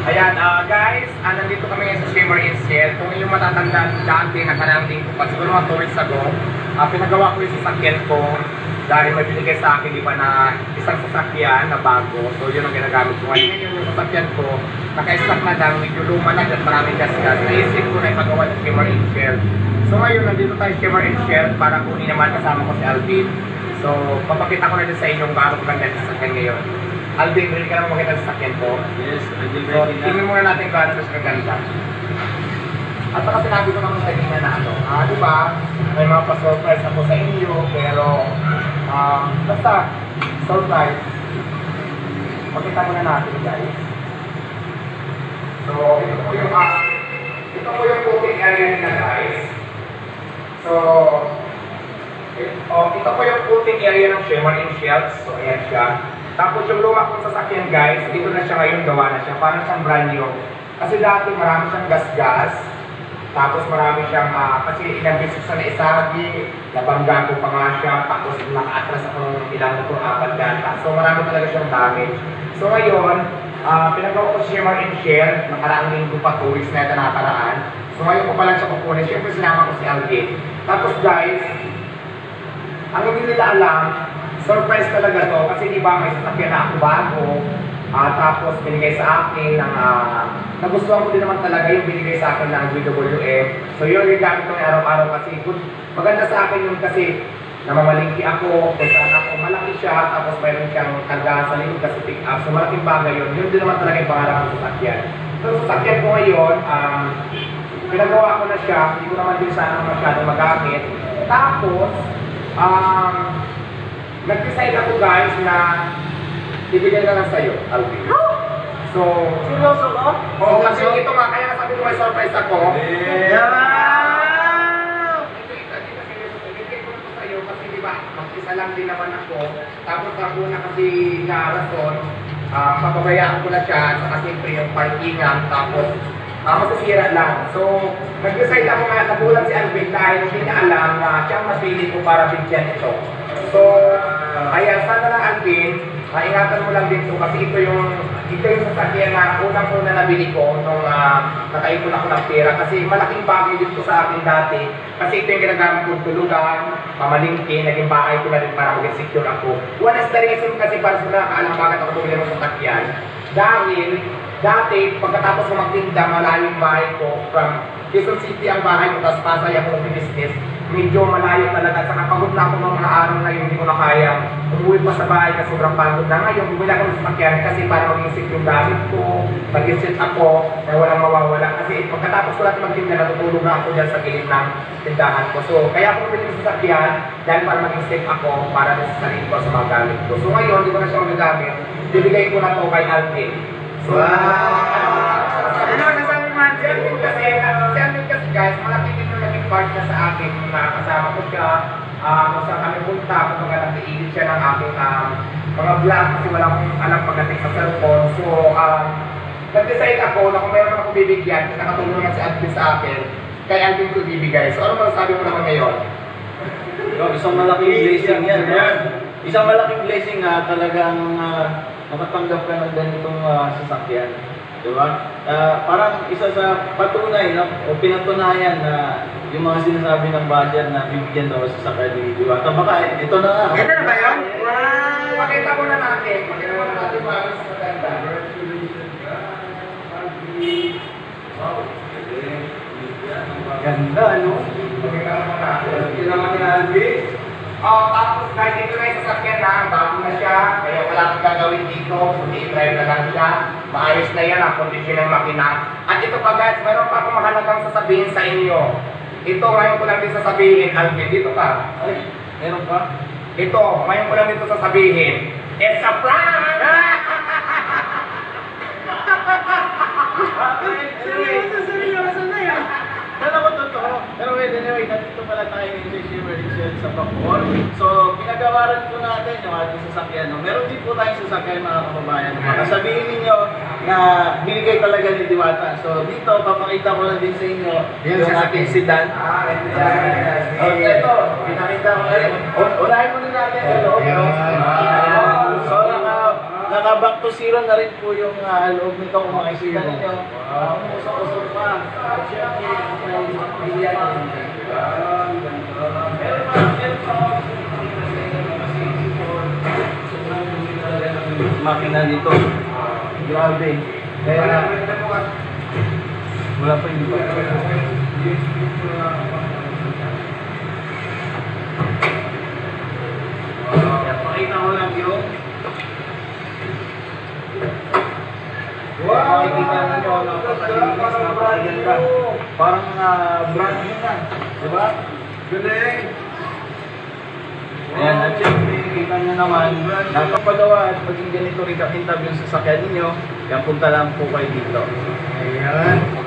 Ayan, ah, guys, ah, nandito kami sa Shimmer in Shell. Kung inyong matatandaan, dati nakarangting ko pa, siguro mga 2 weeks ago, ah, pinagawa ko yung sasakyan ko dahil may binigay sa akin, di ba, na isang sasakyan na bago. So, yun ang ginagamit ko. Ngayon yung sasakyan ko, naka-stock na lang, medyo luma na at maraming gas-gas. Naisip ko na ipagawa ng Shimmer in Shell. So, ngayon, nandito tayo sa Shimmer in Shell para kunin naman kasama ko si Alvin. So, papakita ko na din sa inyo kung gaano kaganda yung sasakyan ngayon. Alvin, ready ka naman makita sa sasakyan ko? Yes, Angel So, ready na. tingnan muna natin kung ano siya kaganda. At saka sinabi ko naman sa inyo na ano, ah, di ba, may mga pa-surprise ako sa inyo, pero, ah, basta, surprise. Pakita muna natin, guys. So, ito po yung, ah, ito po yung cooking area nila, guys. So, oh, ito po yung cooking area ng Shimmer in Shells. So, ayan siya. Tapos yung luma kong sasakyan guys, dito na siya ngayon gawa na siya. Parang siyang brand new. Kasi dati marami siyang gas-gas. Tapos marami siyang, ah, kasi ilang beses sa naisagi, nabangga ko pa nga siya, tapos naka-atras ako ng ilang ko, apat data. So marami talaga siyang damage. So ngayon, ah, pinagawa ko siya in share, nakaraang linggo pa, two weeks na ito nakaraan. So ngayon ko pa lang siya kukunin. Siyempre sinama ko si Alvin. Tapos guys, ang hindi nila alam, surprise talaga to kasi di ba may sasakyan na ako bago ah tapos binigay sa akin ng ah, nagustuhan ko din naman talaga yung binigay sa akin ng GWF. So yun yung gamit ko araw-araw kasi good. Maganda sa akin yun kasi namamalingki ako, kung saan ako malaki siya, tapos mayroon siyang karga sa likod kasi pick up. So malaking bagay yun. Yun din naman talaga yung pangarap ng sasakyan. So sasakyan ko ngayon, um, pinagawa ko na siya, hindi ko naman din sana masyadong magamit. Tapos, um, nag-decide ako guys na ibigay na lang sa'yo, Alvin. So, Seryoso ka? oh, kasi ito nga, kaya sabi ko may surprise ako. Ko ba, mag-isa lang din naman ako. Tapos ako na kasi na rason, ah, papabayaan ko na siya, saka siyempre yung parkingan, tapos masasira lang. So, nag-decide ako nga, nagulat si Alvin dahil hindi niya alam na siya ang napili ko para bigyan ito. So, kaya sana lang Alvin, ah, ingatan mo lang dito kasi ito yung ito yung sasakyan na unang-una nabili ko nung uh, nakaipon ako ng pera kasi malaking bagay dito sa akin dati kasi ito yung ginagamit kong tulugan, pamalingki, naging bahay ko na din para maging secure ako. One is the reason kasi para sa nakakaalam bakit ako bumili ng sasakyan dahil dati pagkatapos ko magtinda malayo yung bahay ko from Quezon City ang bahay ko tapos Pasay ako mag-business medyo malayo talaga. Saka pagod na ako ng mga araw na yun, hindi ko na kaya. Umuwi pa sa bahay kasi sobrang pagod na. Ngayon, bumili ako ng sasakyan kasi para maging safe yung gamit ko, mag-set ako, na walang mawawala. Kasi pagkatapos ko natin magtinda, natutulog na ako dyan sa gilid ng tindahan ko. So, kaya ako bumili ng sasakyan dahil para maging safe ako para sa sarili ko sa mga gamit ko. So ngayon, hindi ko na siya magagamit. Bibigay ko na to kay Alvin. So, Wow! ano, nasabi man, si Alvin kasi, si Alvin kasi guys, malaki din yung naging part na sa akin, na kasama ko siya, ah, kung saan kami punta, kung mga nag-iigit siya ng aking um, mga vlog kasi wala akong alam pagdating sa cellphone. So, um, nag-decide ako na kung meron akong bibigyan, nakatulong naman si Alvin sa akin, kay Alvin ko bibigay. So, ano masasabi mo naman ngayon? Yo, isang malaking blessing yan. no? Isang malaking blessing na talagang uh, makatanggap ka ng ganitong ah, sasakyan. Di ba? Ah, parang isa sa patunay no? o pinatunayan na yung mga sinasabi ng budget na bibigyan daw sa sasakyan ni Diwata. Baka ito na nga. Ito na ba yan? Wow! Pakita mo na natin. Pakita mo na natin para sa maganda. Ganda, no? Pakita mo na natin. Hindi naman ni Alvin. Oh, tapos kahit ito na yung sasakyan na, bago na siya, kaya wala akong gagawin dito, kundi i-drive na lang siya. Maayos na yan ang kondisyon ng makina. At ito pa guys, mayroon pa akong mahalagang sasabihin sa inyo. Ito ngayon ko lang din sasabihin, Alvin, dito ka. Ay, meron pa? Ito, ngayon ko lang dito sasabihin. It's a prank! Seryoso, seryoso na yan. Kala ko totoo. Pero wait, anyway, nandito pala tayo sa Shimmer Excel sa Bacoor. So, pinagawaran po natin yung ating sasakyan. No? Meron din po tayong sasakyan mga kababayan. No? Na binigay talaga ni Diwata. So, dito, papakita ko lang din sa inyo yung sa ating sedan. Ah, ito. Oh, ito, pinakita ko. Ay, unahin muna natin. Hello. Yan. So, naka, naka-back to zero na rin po yung ah, loob nito kung makikita ninyo. Usok-usok pa. Makina dito. Grabe. Kaya wala pa hindi pa. Pakita ko lang yung Wow! Makikita ninyo, napakalinis, napakaganda. Parang uh, brand new na. Diba? Galing! Ayan, at syempre, kita nyo naman, napapagawa at maging ganito rin kakintab yung sasakyan ninyo, kaya punta lang po kayo dito. Ayan.